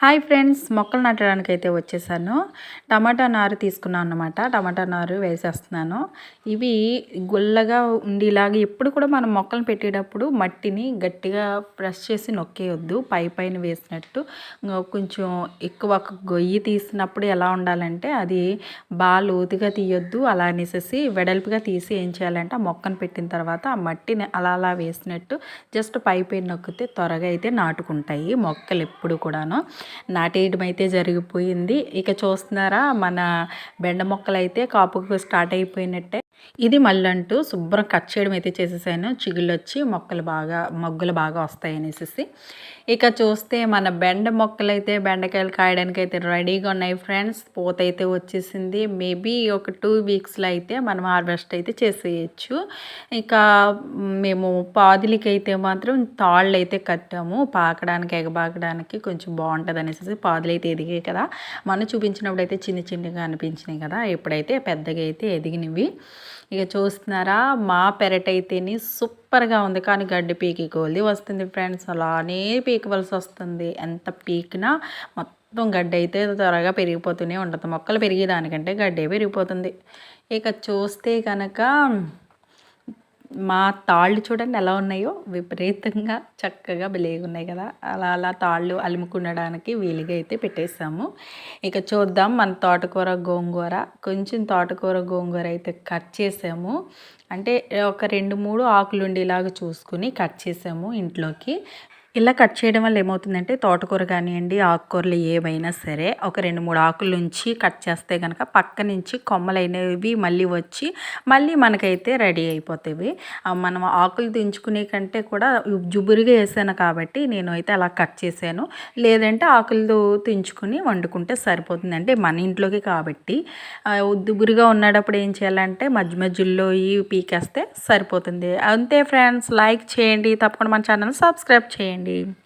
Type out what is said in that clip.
Hi friends మొక్కలు నాటడానికి అయితే వచ్చేసాను. టమాటా నారు తీసుకున్నాను అనమాట టమాటా నారు వేసేస్తున్నాను. ఇవి గుల్లగా ఉండేలాగా ఎప్పుడు కూడా మనం మొక్కలు పెట్టేటప్పుడు మట్టిని గట్టిగా ప్రెస్ చేసి నొక్కేయొద్దు. పై పైన వేసినట్టు కొంచెం ఎక్కువ గొయ్యి తీసినప్పుడు ఎలా ఉండాలంటే అది బాగా లోతుగా తీయొద్దు. అలా అనేసి వెడల్పుగా తీసి ఏం చేయాలంటే ఆ మొక్కను పెట్టిన తర్వాత ఆ మట్టిని అలా అలా వేసినట్టు జస్ట్ పై పైన నొక్కితే త్వరగా అయితే నాటుకుంటాయి మొక్కలు ఎప్పుడు కూడాను. నాటేయడం అయితే జరిగిపోయింది. ఇక చూస్తున్నారా మన బెండ మొక్కలు అయితే కాపుకు స్టార్ట్ అయిపోయినట్టే. ఇది మళ్ళంటూ శుభ్రం కట్ చేయడం అయితే చేసేసాను. చిగుళ్ళు వచ్చి మొక్కలు బాగా మొగ్గలు బాగా వస్తాయి అనేసి ఇక చూస్తే మన బెండ మొక్కలు అయితే బెండకాయలు కాయడానికి అయితే రెడీగా ఉన్నాయి ఫ్రెండ్స్. పూత అయితే వచ్చేసింది. మేబీ ఒక టూ వీక్స్లో అయితే మనం హార్వెస్ట్ అయితే చేసేయచ్చు. ఇక మేము పాదులకి అయితే మాత్రం తాళ్ళు అయితే కట్టాము. పాకడానికి ఎగబాకడానికి కొంచెం బాగుంటుంది అనేసి పాదులు అయితే ఎదిగాయి కదా. మనం చూపించినప్పుడు అయితే చిన్న చిన్నగా అనిపించినాయి కదా. ఎప్పుడైతే పెద్దగా అయితే ఎదిగినవి. ఇక చూస్తున్నారా? మా పెరటైతేని సూపర్గా ఉంది. కానీ గడ్డి పీకి కోల్ది వస్తుంది ఫ్రెండ్స్. అలానే పీకవలసి వస్తుంది. ఎంత పీకినా మొత్తం గడ్డి అయితే త్వరగా పెరిగిపోతూనే ఉంటుంది. మొక్కలు పెరిగేదానికంటే గడ్డే పెరిగిపోతుంది. ఇక చూస్తే కనుక మా తాళ్ళు చూడండి ఎలా ఉన్నాయో విపరీతంగా చక్కగా బలేగా ఉన్నాయి కదా. అలా అలా తాళ్ళు అలుముకుండడానికి వీలుగా అయితే పెట్టేసాము ఇక చూద్దాం మన తోటకూర గోంగూర. కొంచెం తోటకూర గోంగూర అయితే కట్ చేసాము. అంటే ఒక రెండు మూడు ఆకులు ఉండేలాగా చూసుకుని కట్ చేసాము ఇంట్లోకి. ఇలా కట్ చేయడం వల్ల ఏమవుతుందంటే తోటకూర కానివ్వండి ఆకుకూరలు ఏవైనా సరే ఒక రెండు మూడు ఆకుల నుంచి కట్ చేస్తే కనుక పక్క నుంచి కొమ్మలైనవి మళ్ళీ వచ్చి మళ్ళీ మనకైతే రెడీ అయిపోతాయి. మనం ఆకులు దించుకునే కంటే కూడా జుబురుగా వేసాను కాబట్టి నేను అయితే అలా కట్ చేశాను. లేదంటే ఆకులు దించుకుని వండుకుంటే సరిపోతుంది అంటే మన ఇంట్లోకి కాబట్టి. దుబురుగా ఉన్నప్పుడు ఏం చేయాలంటే మధ్య మధ్యలో ఈ పీకేస్తే సరిపోతుంది. అంతే ఫ్రెండ్స్ లైక్ చేయండి తప్పకుండా మన ఛానల్ సబ్స్క్రైబ్ చేయండి. చేయండి